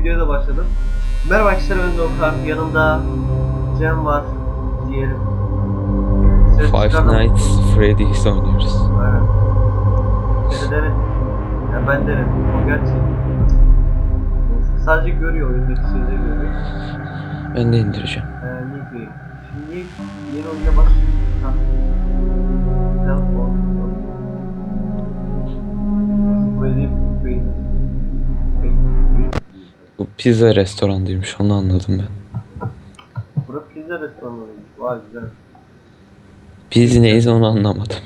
videoya da başladım. Merhaba arkadaşlar ben Doğukan. Yanımda Cem var diyelim. Ses Five çıkardım. Nights Freddy's oynuyoruz. Aynen. Seni denedim. Ya ben denedim. O gerçek. Sadece görüyor oyundaki şeyleri görüyor. Ben de indireceğim. Ee, New Game. Şimdi yeni oyuna başlıyoruz. Bu pizza restorandıymış onu anladım ben. Burası pizza restoranıymış. Vay güzel. Biz neyiz onu anlamadım.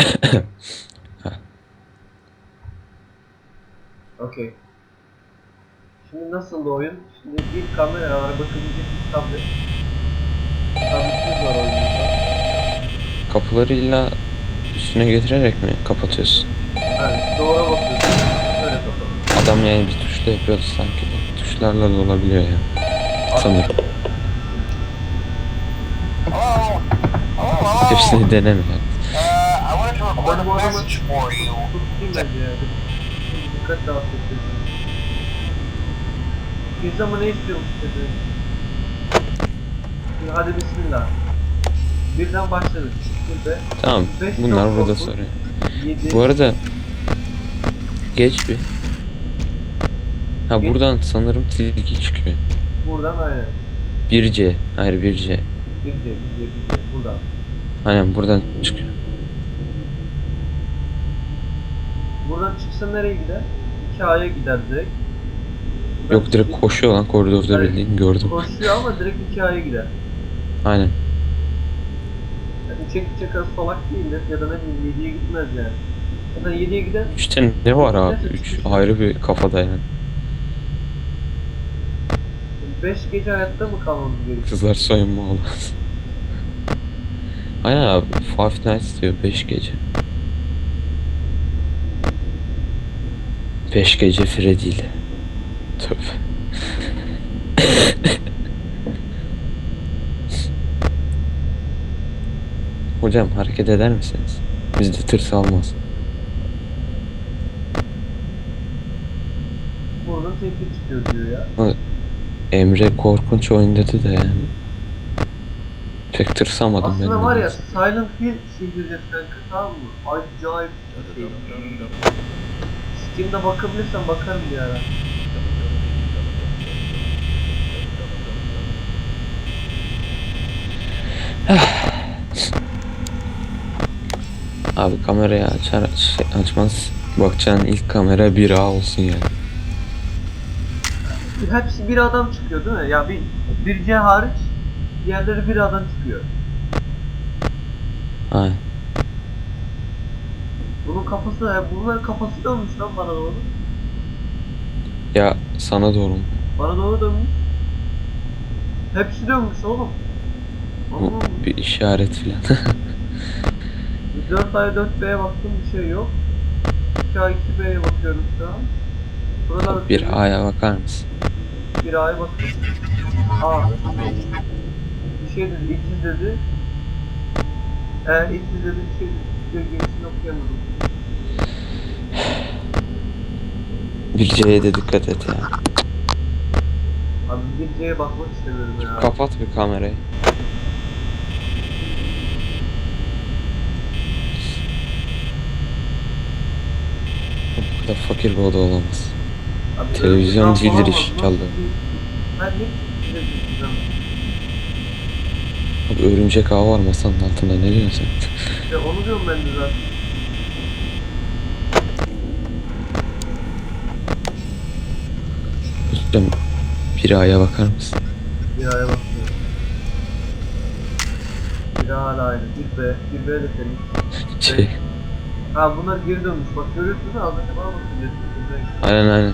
Okey. Şimdi nasıl oyun? Şimdi bir kamera var, bakabilecek bir tablet. Tabletimiz var oyunumuzda. Kapıları illa üstüne getirerek mi kapatıyorsun? Evet, doğru bakıyorsun. Adam yani bir tuşla yapıyordu sanki. Tuşlarla da olabiliyor ya. Sanırım. Hepsini deneme ya. I wanted to record Benim a o adamı message for you. tutayım bence ya. Şimdi dikkat dağıtmak istedim. Pizza mı ne istiyormuş dedi. Şimdi hadi bismillah. Birden başladık. Şimdi Tamam bunlar burada soruyor. 7 Bu arada geç bir. Ha buradan sanırım tilki çıkıyor. buradan aynen. 1C. Hayır 1C. Bir de bir de bir de buradan. Aynen buradan çıkıyor. Buradan çıksa nereye gider? 2A'ya gider direkt. Yok direkt koşuyor lan koridorda Evet. bildiğin gördüm. Koşuyor ama direkt 2A'ya gider. Aynen. Yani 3'e gidecek kadar salak değildir ya da ne bileyim 7'ye gitmez yani. Ya da 7'ye gider. Üçte ne var abi? Üç ayrı bir kafada yani. 5 gece hayatta mı kalmamız gerekiyor? Kızlar soyunma olmaz. Aynen abi. Five Nights diyor 5 gece. 5 gece Freddy ile. Tövbe. Hocam hareket eder misiniz? Bizde tırs almaz. Buradan tehdit çıkıyor diyor ya. Emre korkunç oyun dedi de yani. Pek tırsamadım ben. Aslında var ya. Silent Hill çekeceğiz kanka tamam mı? Acayip bir şey. Steam'de bakabilirsen bakarım bir ara. Abi kamerayı açar şey, açmaz. Bakacağın ilk kamera 1A olsun yani. Hepsi bir adam çıkıyor değil mi? Ya bir, bir C hariç diğerleri bir adam çıkıyor. Aynen. Bunun kafası, ya bunların kafası dönmüş lan bana doğru. Ya sana doğru mu? Bana doğru dönmüş. Hepsi dönmüş oğlum. Bu bir işaret filan. 4 A'ya 4B'ye baktım bir şey yok. 2A 2B'ye bakıyorum şu an. Burada bir A'ya bakar mısın? Bir A'ya bakıyorum. A. Bir şey dedi, ikiz dedi. Eğer ikiz dedi bir şey dedi. Gerisini okuyamadım. Bir C'ye de dikkat et ya. Abi bir C'ye bakmak istemiyorum ya. Kapat bir kamerayı. Bu kadar fakir bir oda olamaz. Televizyon değildir falan inşallah. Abi örümcek ağı var masanın altında ne diyorsun sen? İşte onu diyorum ben de zaten. Hocam bir A'ya bakar mısın? Bir A'ya bakıyorum. Bir A hala aynı. Bir B. Bir B de senin. Şey, Ha bunlar geri dönmüş. Bak görüyorsunuz değil mi? Az önce bana aynen aynen.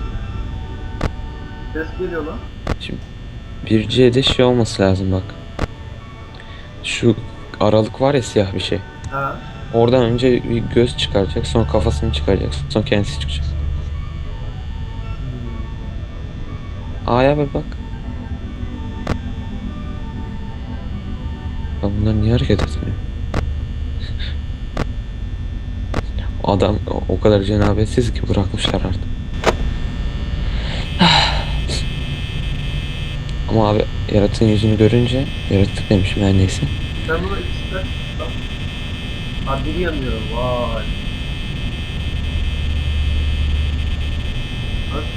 Ses geliyor lan. Bir C'de şey olması lazım bak. Şu aralık var ya siyah bir şey. Ha. Oradan önce bir göz çıkaracak, sonra kafasını çıkaracak, sonra kendisi çıkacak. A'ya bir bak. Lan bunlar niye hareket etmiyor? Adam o kadar cenabetsiz ki bırakmışlar artık. Ama abi yaratığın yüzünü görünce yaratık demişim her neyse. Ben buna ikisinden Abi biri vay.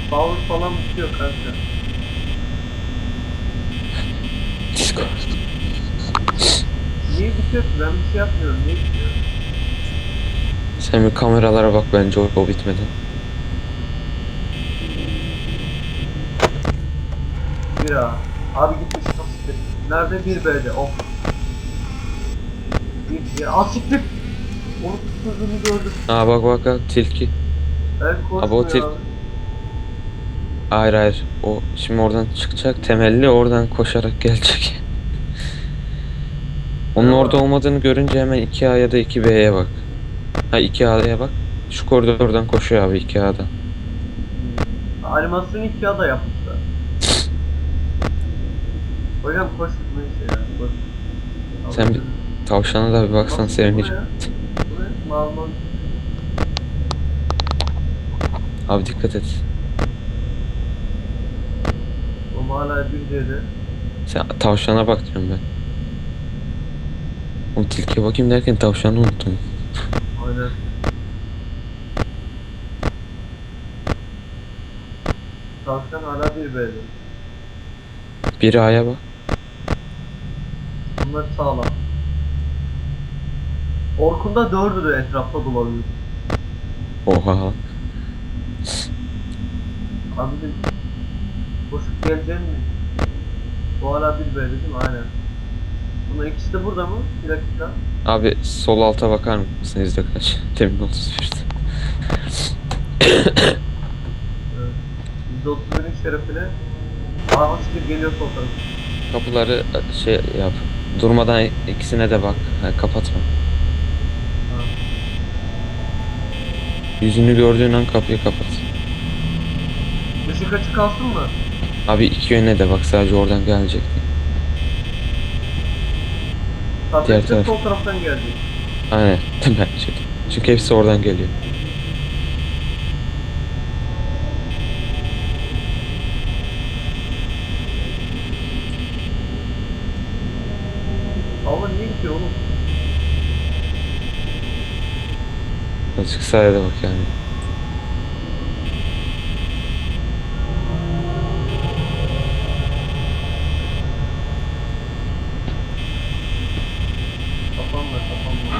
Power falan bitiyor kanka. Discord. Niye bitiyor ki? Ben bir şey yapmıyorum. Niye bitiyor? Sen bir kameralara bak bence o, o bitmeden. 1A. Abi gitmiş siktir. Nerede 1B'de? Of. Bir, bir, az siktir. Onu tuttuğunu gördüm. Aa bak bak bak tilki. Ben korktum Abi o tilki. Hayır hayır. O şimdi oradan çıkacak. Temelli oradan koşarak gelecek. Onun orada olmadığını görünce hemen 2A ya da 2B'ye bak. Ha 2A'ya bak. Şu koridordan koşuyor abi 2A'da. Animasyon 2A'da yapmış. Hocam koş neyse ya koş. Sen bir tavşana da bir baksan mal. Abi dikkat et. O hala bir C'de. Sen tavşana bak diyorum ben. O tilkiye bakayım derken tavşanı unuttum. Aynen. Tavşan hala bir B'de. Biri A'ya bak. Bunlar sağlam. Orkun'da dördü de etrafta dolanıyor. Oha. Abi de koşup gelecek mi? Bu hala bir B'de değil mi? Aynen. Bunlar ikisi de burada mı? Bir dakika. Abi sol alta bakar mısın izle kaç? Temin 31'de. Evet. %31'in şerefine Aa geliyor sol tarafı. Kapıları şey yap. Durmadan ikisine de bak. Ha, kapatma. Yüzünü gördüğün an kapıyı kapat. Işık açık kalsın mı? Abi iki yöne de bak sadece oradan gelecek. Tabii Diğer de taraf. sol taraftan gelecek. Aynen bence. Çünkü hepsi oradan geliyor. Ama niye ki oğlum? Açık sahaya bak yani. Kapanma kapanma.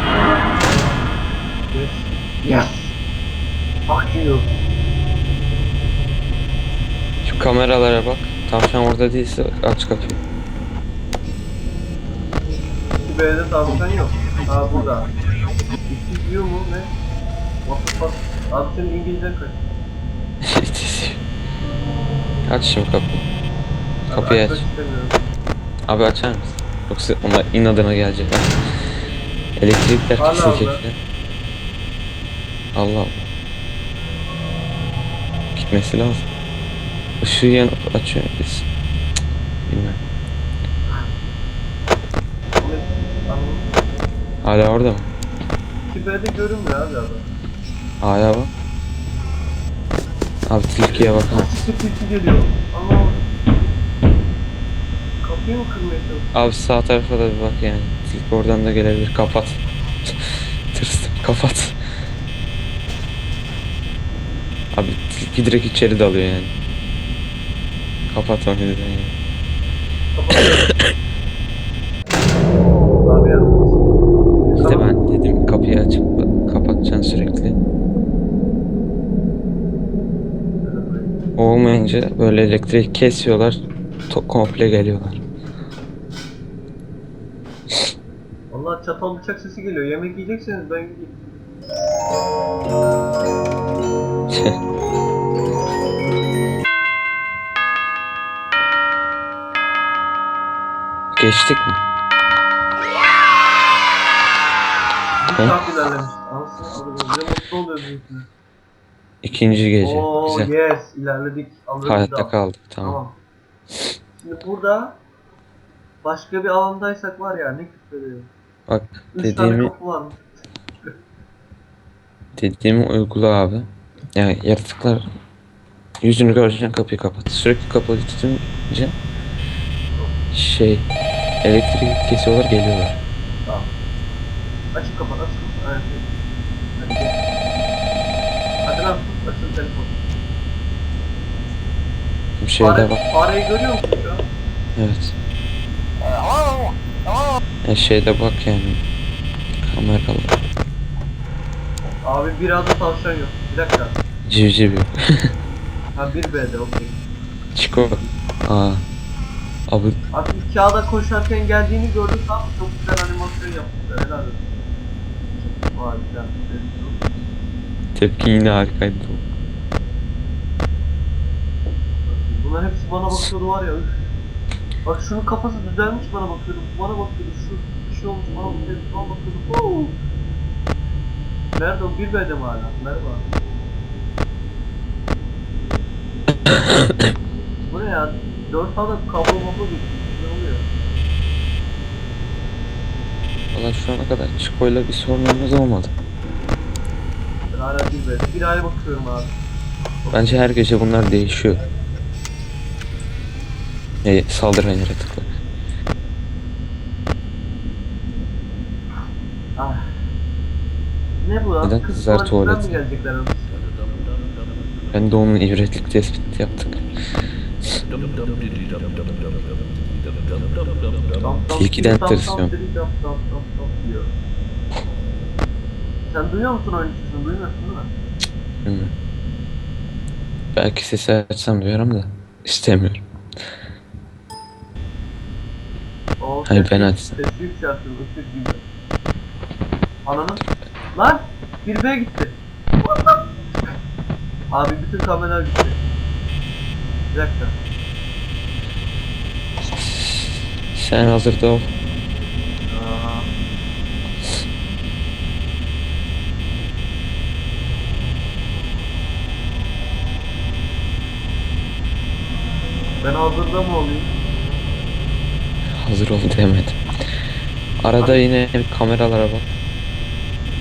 Yes. Yes. Fuck you. Şu kameralara bak. Tavşan orada değilse aç kapıyı. B'de tavşan yok. Aa burada. İki view mu ne? What the fuck? Abi senin İngilizcen kaç? aç şimdi kapıyı. Kapıyı aç. Abi açar mısın? Yoksa onlar inadına gelecek. Elektrikler Allah. Allah. Allah. Gitmesi lazım. Işığı yanıp açıyor. Bilmem. Ne? Anladım. Hala orada mı? B'de görünmüyor abi adam. A'ya bak. Abi tilkiye bak. Siktir tilki geliyor. Allah'ım. Kapıyı mı kırmaya çalışıyor? Abi sağ tarafa da bir bak yani. Tilki oradan da gelebilir. Kapat. Tırstım. Kapat. Abi tilki direkt içeri dalıyor yani. Kapat onu yüzden yani. Abi ya. İşte ben dedim kapıyı açıp kapatacaksın sürekli. Olmayınca böyle elektrik kesiyorlar. Komple geliyorlar. Valla çatal bıçak sesi geliyor. Yemek yiyecekseniz ben gideyim. Geçtik mi? Bir saat ilerlemiş. Anasını alırım. Ne mutlu oluyor büyüklüğü. İkinci gece. Oo Güzel. yes ilerledik. Alırız Hayatta kaldık tamam. Tamam. Şimdi burada başka bir alandaysak var ya ne küfrediyor. Bak Üç dediğimi var. dediğimi uygula abi. Yani yaratıklar yüzünü göreceksin kapıyı kapat. Sürekli kapalı tutunca şey elektrik kesiyorlar geliyorlar. Tamam. Açık kapat, açık kapat. Evet. Hadi açın telefonu. Bir şeyde Fare- bak. Fareyi görüyor musun şu an? Evet. Ya şeyde bak yani. Kameralı. Abi bir adı tavşan yok. Bir dakika. Civciv yok. Ha bir B'de okey. Çiko. Aa. Abi Abi iki A'da koşarken geldiğini gördük abi çok güzel animasyon yapmışlar helal olsun. Vay güzel. Tepki yine harikaydı. Bunlar hepsi bana bakıyordu var ya. üf. Bak şunun kafası düzelmiş bana bakıyordu. Bana bakıyordu. Şu bir şey olmuş bana bakıyordu. Bana bakıyordu. Nerede o? Bir B'de mi hala? Merhaba. Bu ne ya? Dört tane kablo mablo geçmiş. Ne oluyor? Valla şu ana kadar Çiko'yla bir sorunumuz olmadı. Hala bir A'ya bakıyorum abi. Bence her gece bunlar değişiyor. E, saldıran yaratıklar. Ah. Ne bu lan? Neden Kız kızlar tuvaletinden tuvaleti? mi gelecekler? Ben de onun ivretlik tespiti yaptık. Dam dam Tilkiden diri dam dam tırsıyorum. diri dam dam dam dam diyor. Sen duyuyor musun oyun sesini? Duymuyorsun değil mi? Bilmiyorum. Belki sesi açsam duyarım da istemiyorum. O Hayır, sesi- ben açsam. Sesi yükseltin ıslık gibi. Ananın. Lan! Bir B gitti. What the- Abi bütün kameralar gitti. Bir dakika. Sen hazırda ol. Aa. Ben hazırda mı olayım? Hazır ol demedim. Arada yine kameralara bak.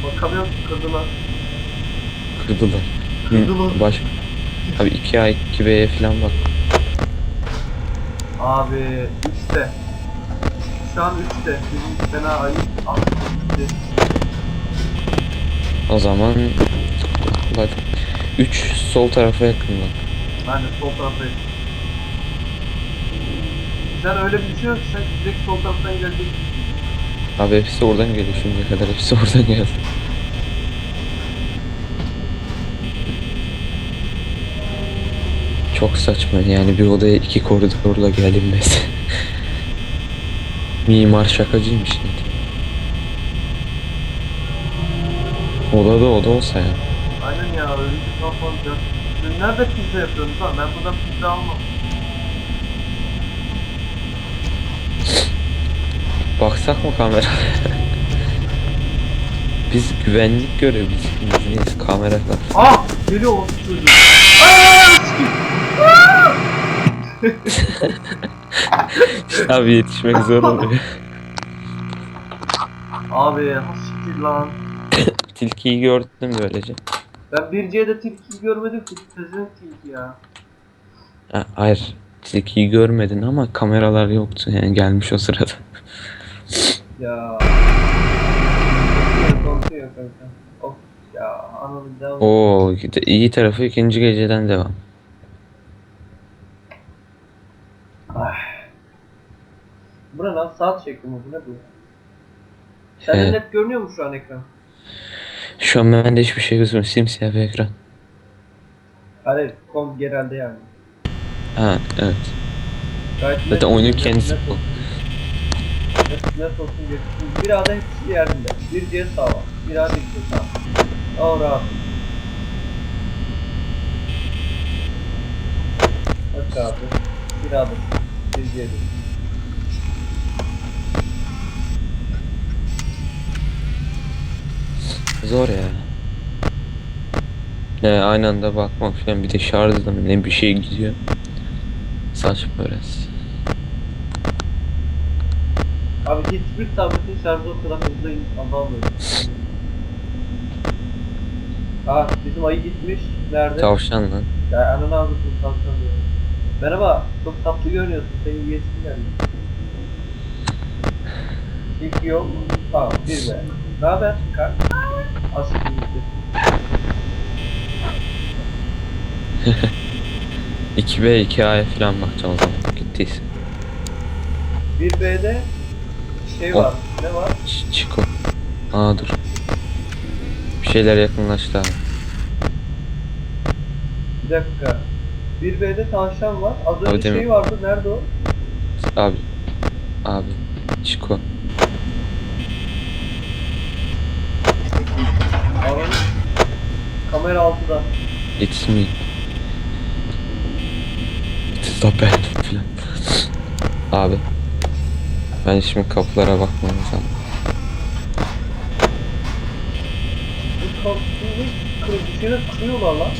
Bakamıyorum kırdılar. Kırdılar. Kırdılar. Hı, Baş... Abi 2A 2B'ye falan bak. Abi 3'te. Şu an 3'te. Bizim fena ayıp. O zaman bak 3 sol tarafa yakın bak. Ben de sol taraftayım. Sen öyle bir düşünüyorsun ki sen direkt sol taraftan gelecek. Abi hepsi oradan geliyor şimdiye kadar hepsi oradan geldi. Çok saçma yani bir odaya iki koridorla gelinmesi. Mimar şakacıymış ne diyeyim. Odada oda olsa ya. Aynen ya öyle bir. Siz nerede pizza yapıyorsunuz lan? Ben buradan pizza almam. Baksak mı kamera? Biz güvenlik görevlisiyiz. Biz kameralar. Ah! Geliyor o çocuğu. Abi yetişmek zor oluyor. Abi siktir lan. Tilkiyi gördüm böylece. Ben bir C'de tilki görmedim ki. Tezin tilki ya. Ha, hayır. Tilkiyi görmedin ama kameralar yoktu yani gelmiş o sırada. Ya. Konuşuyor kanka. Of ya anladım devam. Oo iyi tarafı ikinci geceden devam. Bu ne lan? Saat şekli mi? Bu ne bu? Sende Evet. net görünüyor mu şu an ekran? Şu an bende hiçbir şey gözükmüyor. Simsiyah bir ekran. Hayır, kom genelde yani. Ha evet. Gayet Zaten oyunun kendisi net. Net, net olsun geçsin. Bir A'da hepsi yerinde. Bir C sağ var. Bir A bir C sağ. O rahat. Bak abi. Bir A'da. Bir C'de. Zor ya. Ne aynı anda bakmak falan bir de şarjda mı ne bir şey gidiyor. Saçma biraz. Abi hiçbir tabletin şarjı o kadar hızlı azalmıyor. Ah bizim ayı gitmiş. Nerede? Tavşan lan. Ya ananı ağzını tavşan diyor. Merhaba, çok tatlı görünüyorsun. Senin yiyesin geldi. Tilki yok. Tamam bir be. Ne haber? Kar. Asıl gitti. 2B 2A'ya falan bakacağım o zaman gittiyse. Bir B'de şey var. Ne var? Ç- Çiko. Aa dur. Bir şeyler yakınlaştı abi. Bir dakika. Bir B'de tavşan var. Az Abi önce demin- şey vardı. Nerede o? Abi. Abi. Çiko. Alanın kamera altıda. It's me. It is the band falan. Abi. Ben şimdi kapılara bakmam lazım. Bu kapıyı kırıyorlar lan.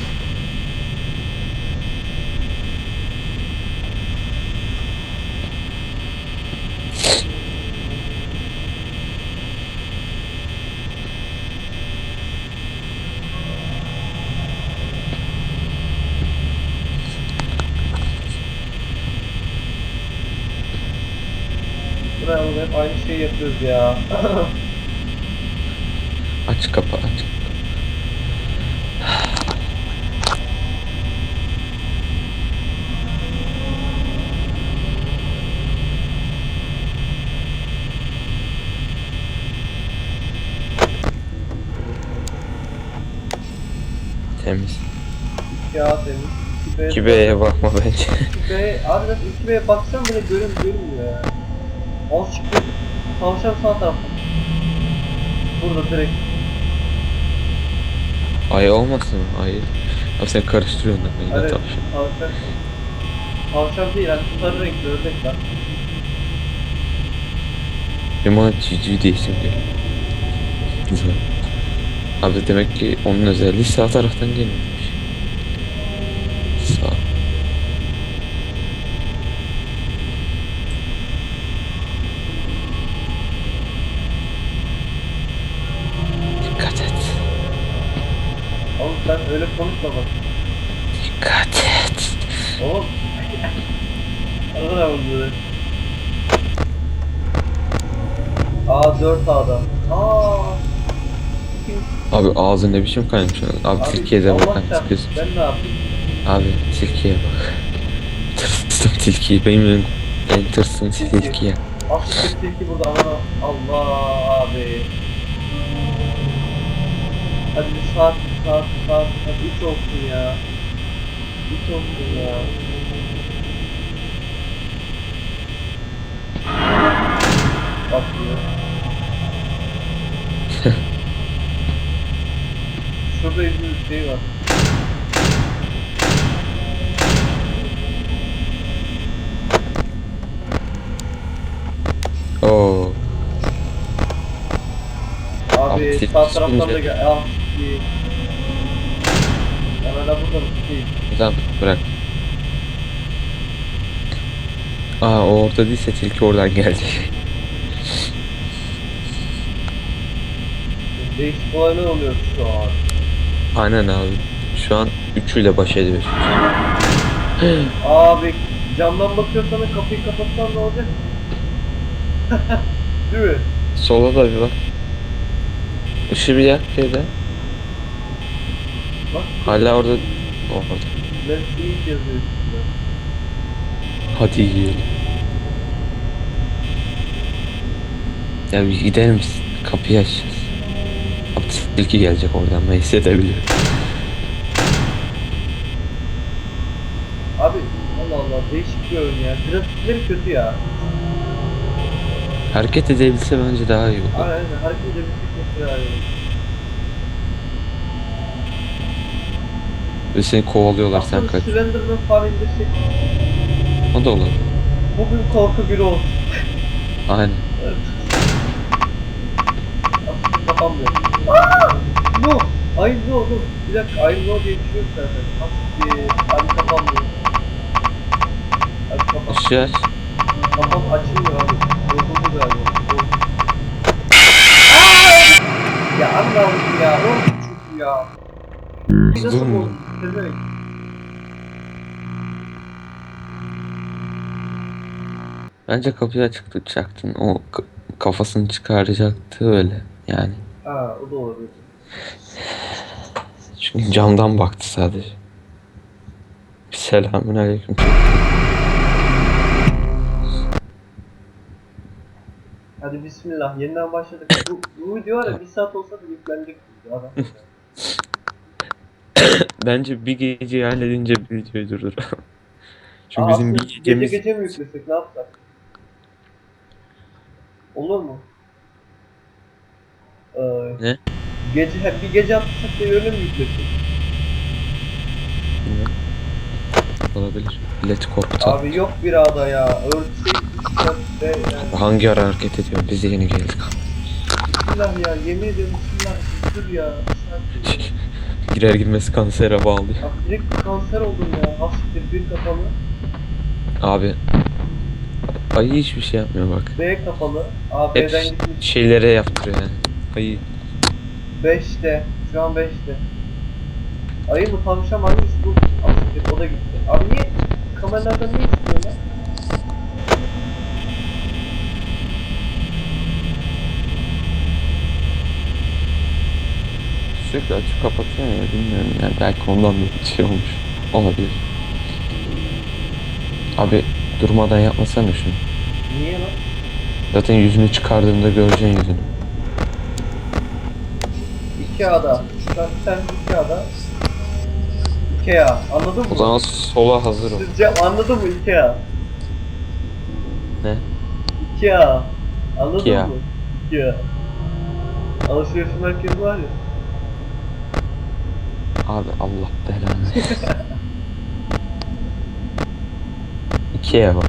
Buraya oğlum hep aynı şeyi yapıyoruz ya. Aç kapı aç. Temiz. ya. 2B, 2B'ye bakma bence. 2B, abi nasıl 2B'ye baksam bile görün görünmüyor ya. Az çıktı. Tavşan sağ tarafta. Burada direkt. Ay olmasın ay. Abi sen karıştırıyorsun da yine Evet, tavşan. tavşan. Tavşan değil yani sarı renkli ördek var. Benim ona cici isim geliyor. Güzel. Abi demek ki onun özelliği sağ taraftan geliyormuş. Konuşma bak. Dikkat et. Oğlum. Arada ne buldu? Aa 4 A'da. Aa. Abi ağzın ne biçim kaymış. Abi, tilkiye de Allah bakar çarpsın, mısın? Ben ne yapayım? Abi tilkiye bak. Tırstım tilkiyi. Benim en, en tırstım tilkiye. Aslı tilki burada ana. Allah abi. Hadi bir saat, saat, saat, hadi 3 olsun ya. 3 olsun ya. Bak ya. Şurada izin bir şey var. Oo. Abi Abi, tilki sağ taraftan da çıkınca- gel. Ah, iyi. Değil. Tamam bırak. Aa o orada değilse tilki oradan. Değişik olaylar oluyor şu an. Aynen abi. Şu an üçüyle baş ediyoruz. Abi camdan bakıyorsan kapıyı kapatsan ne olacak? Değil mi? Sola da bir bak. Işığı bir yak şeyde. Bak Hala orada. Eat yazıyor üstünde. Hadi yiyelim. Ya bir gider misin? Kapıyı açacağız. Abi tilki gelecek oradan ben hissedebiliyorum. Abi Allah Allah değişik bir oyun ya. Grafikleri kötü ya. Hareket edebilse bence daha iyi olur. Aynen hareket edebilsek mesela yani. Ve seni kovalıyorlar sen Aslında kaç. Slenderman falan indirsek O da olur. bugün korku günü olsun. Aynen. Evet. Aslında kapanmıyor. Aaa! No! Aynı no, dur. Bir dakika, aynı no diye bir şey yok zaten. Aslında abi kapanmıyor. Abi kapan. Işığı aç. Kapan açılmıyor abi. Bozuldu galiba. Bozuldu. Aa! Ya Allah'ım ya. Ne oldu çünkü ya? Bir nasıl Bozdun mu? Demek. Bence kapıyı açık tutacaktın. O kafasını çıkaracaktı öyle yani. Ha o da olabilir. Çünkü camdan baktı sadece. Selamün aleyküm. Hadi bismillah yeniden başladık. Bu, bu video var ya bir saat olsa da yüklenecek. Bence bir gece halledince bir videoyu durdur. Çünkü Aa, bizim bir gecemiz... Gece gece mi yüklesek ne yapsak? Olur mu? Ee, Ne? Gece, hep bir gece atlasak da öyle mi yüklesek? Olabilir. Bilet koptu. Abi yok bir ağda ya. Yani. Hangi ara hareket ediyor? Biz de yeni geldik. Bismillah ya yemin ediyorum bismillah. Dur ya. Girer girmesi kansere bağlı. Bak direkt kanser oldum ya. Hastiktir bir kapalı. Abi. Ayı hiçbir şey yapmıyor bak. B kapalı. A Hep B'den gitmiş. şeylere yaptırıyor yani. Ayı. 5'te. Şu an 5'te. Ayı mı tavşan mı hangisi bu? Hastiktir o da gitti. Abi niye? Kameralardan niye çıkıyor lan? Sürekli açıp kapatıyor ya bilmiyorum yani belki ondan bir şey olmuş. Olabilir. Abi durmadan yapmasana şunu. Niye lan? Zaten yüzünü çıkardığında göreceksin yüzünü. 2 A'da. Sen, sen 2 A'da. 2 A. Anladın mı? O zaman sola hazır ol. Sizce anladın mı 2 A? Ne? 2 A. Anladın 2A. mı? 2 A. Alışveriş merkezi var ya. Abi Allah belanı. İkiye bak.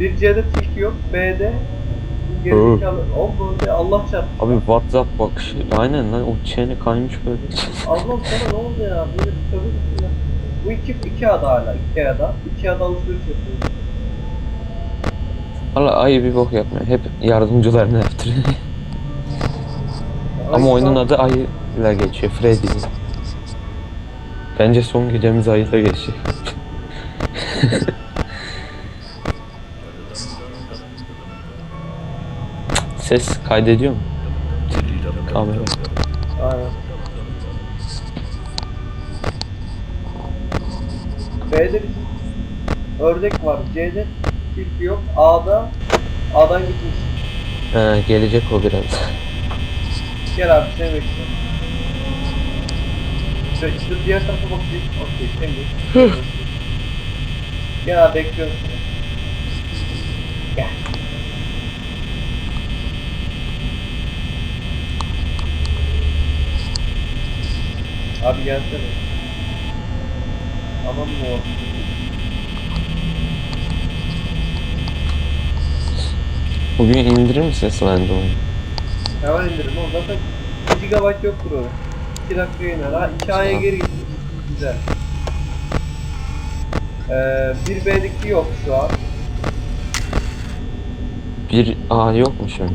Bir C'de tilki yok. B'de gerizekalı. O böyle Allah çarptı. Abi WhatsApp bakışı. Aynen lan o çene kaymış böyle. Allah'ım sana ne oldu ya? Böyle bir tövbe. Bu iki, iki ada hala. iki ada. İki ada alışveriş yapıyor. Valla ayı bir bok yapmıyor. Hep yardımcılarını yaptırıyor. Ama oyunun adı ayıyla geçiyor. Freddy. Bence son gecemiz ayıyla geçecek. Ses kaydediyor mu? Kamera. Aynen. B'de bizim ördek var. C'de tilki yok. A'da A'dan gitmiş. Ha, gelecek o biraz. Gel abi seni bekliyorum. Şöyle işte diğer tarafa bakayım. Okey temiz. Abi bekliyorum. Gel. Abi gelsene. Aman mı o? Bugün indirir misin Slender oyunu? Hemen indirim oğlum zaten 2 GB yoktur o. 2 dakika iner. Ha 2 A'ya geri gitmiş. Güzel. Ee, 1B'deki yok şu an. Bir A yok mu şimdi?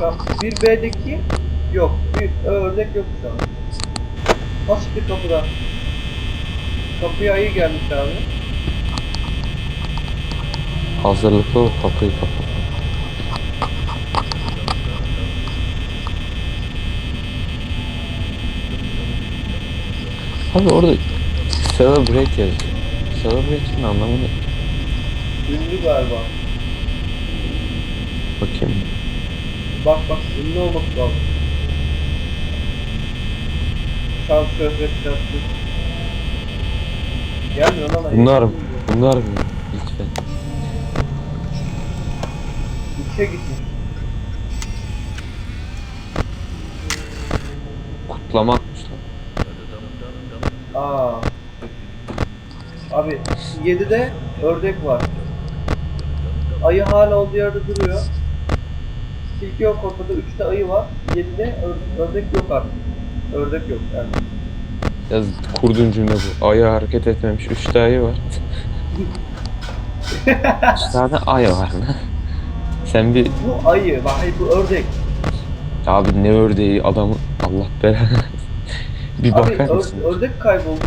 Bak 1B'deki yok. Bir ördek yok şu an. Hasbi kapıda. Kapıya ayı gelmiş abi. Hazırlıklı ol kapıyı kapat. Abi orada celebrate yazıyor. Celebrate'in anlamı ne? Ünlü galiba. Bakayım. Bak bak ünlü olması lazım. Şans şöhret şartlı. Gelmiyor lan. Bunlar mı? Bunlar mı? Lütfen. Üçe gitmiş. Kutlama atmışlar. Aa. Abi 7'de ördek var. Ayı hala olduğu yerde duruyor. Tilki yok ortada 3'te ayı var. 7'de ör- ördek yok artık. Ördek yok yani. Yaz kurduğun cümle bu. Ayı hareket etmemiş. Üç tane ayı var. Üç tane ayı var. Sen bir Bu ayı, bak hayır, bu ördek. abi ne ördeği adamı Allah belanı. Bir Abi bakar mısın? ördek kayboldu.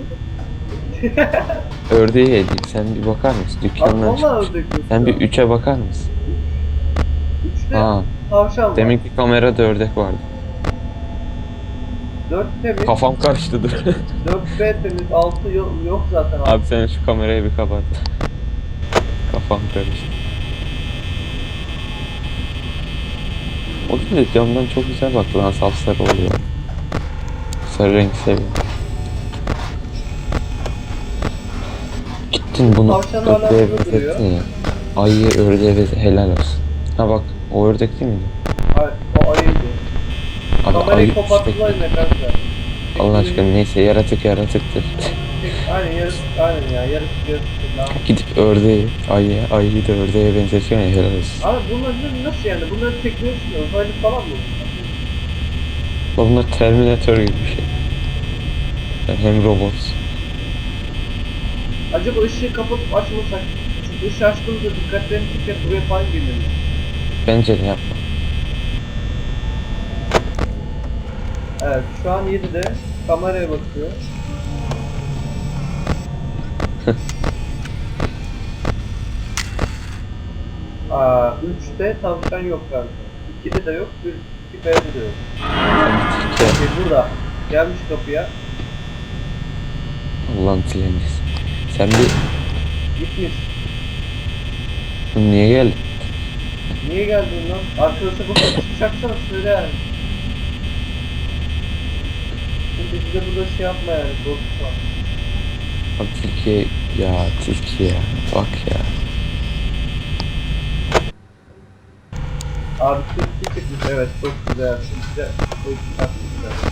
Ördeği hediye. Sen bir bakar mısın? Abi Dükkandan vallahi çıkmış. ördek yok. Sen bir üçe bakar mısın? 3'te Ha, tavşan var. Deminki kamerada ördek vardı. 4 temiz, Kafam karıştı dur. 4B temiz, 6 yok, yok zaten. Abi sen şu kamerayı bir kapat. Kafam karıştı. O de camdan çok güzel bak lan sapsarı oluyor. Sarı renk seviyorum. Gittin bunu Tavşan hala ördeye burada duruyor. benzettin ya. Ayı ördeğe benze- helal olsun. Ha bak o ördek değil mi? Hayır, o ayıydı. Abi ayı Kamerayı işte. kapattılar kanka. Allah aşkına neyse yaratık yaratıktır. Aynen yarısı, aynen ya yarısı yarısı. Lan. Gidip ördeği, ayı, ayıyı da ördeğe benzetiyorsun ya helal olsun. Abi bunlar nasıl yani? Bunların teknolojisi ne? Uzaylı falan mı? Bunlar Terminator gibi bir şey. Yani hem robot. Acaba ışığı kapatıp açmasak? Çünkü ışığı açtığımızda dikkatlerini çeker buraya falan gelirler. Bence de yapma. Evet şu an 7'de kameraya bakıyor. Aa, 3'te tavşan yok kanka. 2'de de yok, 2 B'de de yok. Şey burada. Gelmiş kapıya. Allah'ın tilencisi. Sen bir Gitmiş. niye geldin? Niye geldin lan? Arkadaşa bakıp çıkacaksana söyle yani. Şimdi bize burada şey yapma yani. Korkutma. Abi Türkiye ya Türkiye. Bak ya. Abi Türkiye çıkmış. Evet çok güzel. Çok güzel. Çok güzel. Çok güzel.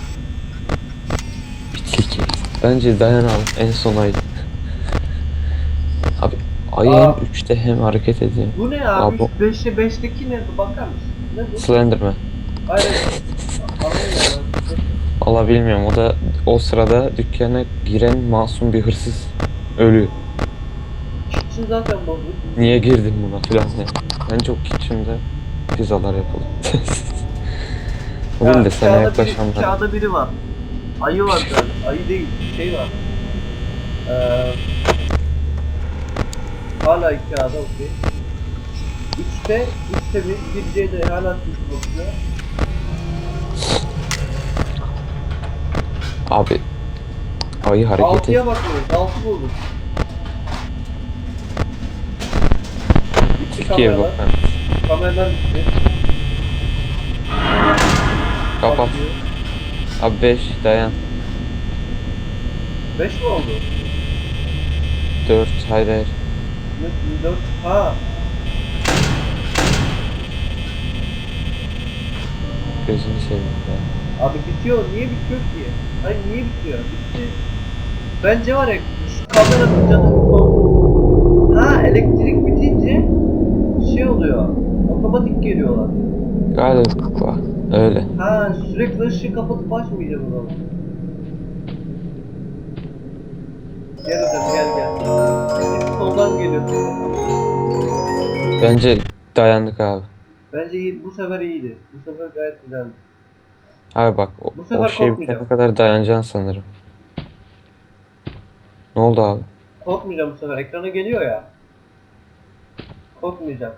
Bir Türkiye. Bence dayanalım en son ay. Abi ayın Aa. 3'te hem hareket ediyor. Bu ne abi? bu- 5'e 5'teki ne? Bakar mısın? Ne bu? Slenderman. Hayır. Valla bilmiyorum o da o sırada dükkana giren masum bir hırsız ölüyor. Kitchen zaten bozuk. Niye girdin buna filan yani. Bence o kitchen'da pizzalar o değil de sana yaklaşanlar. Kağıda biri var. Ayı var galiba. Ayı değil. Şey var. Ee, hala kağıda okey. Üçte, üçte bir, bir C'de hala Türk bakıyor. Abi ayı hareket et. Altıya bakmıyoruz. Altı bulduk. Bitti Türkiye kameralar. bak. Kameralar bitti. Kapat. Bakıyor. Abi 5 dayan. Beş mi oldu? 4 hayır hayır. Ne, dört? Ha. Gözünü seveyim ya. Abi bitiyor. Niye bitiyor ki? Hayır niye bitiyor? Bitti. Bence var ya şu kameranın canı Ha elektrik bitince şey oluyor. Otomatik geliyorlar. Galiba öyle. Ha sürekli ışığı kapatıp açmayacağım o zaman. Gel hocam gel gel. Hep soldan geliyor. Bence dayandık abi. Bence iyi, bu sefer iyiydi. Bu sefer gayet güzeldi. Abi bak o, Bu sefer o şey korkmayacağım. bitene kadar dayanacaksın sanırım. Ne oldu abi? Korkmayacağım bu sefer. Ekrana geliyor ya. Korkmayacağım.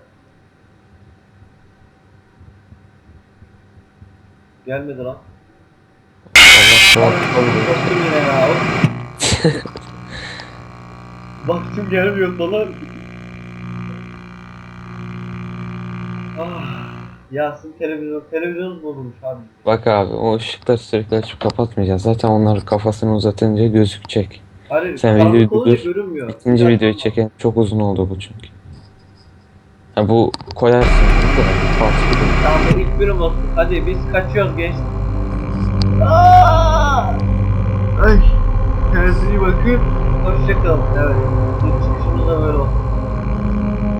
Gelmedi lan. Allah Korktum yine ya. Baktım gelmiyor falan. ah. Yasin televizyon, televizyon bozulmuş abi. Bak abi o ışıkları sürekli açıp kapatmayacaksın. Zaten onlar kafasını uzatınca gözükecek. Hayır, Sen videoyu olunca dur. görünmüyor. İkinci Ya, videoyu çeken çok uzun oldu bu çünkü. Ha bu koyarsın Tamam bu ilk olsun. Hadi biz kaçıyoruz genç. Aa! Ay. Kendinize iyi bakın. Hoşçakalın. Evet. Bu çıkışımız da böyle olsun.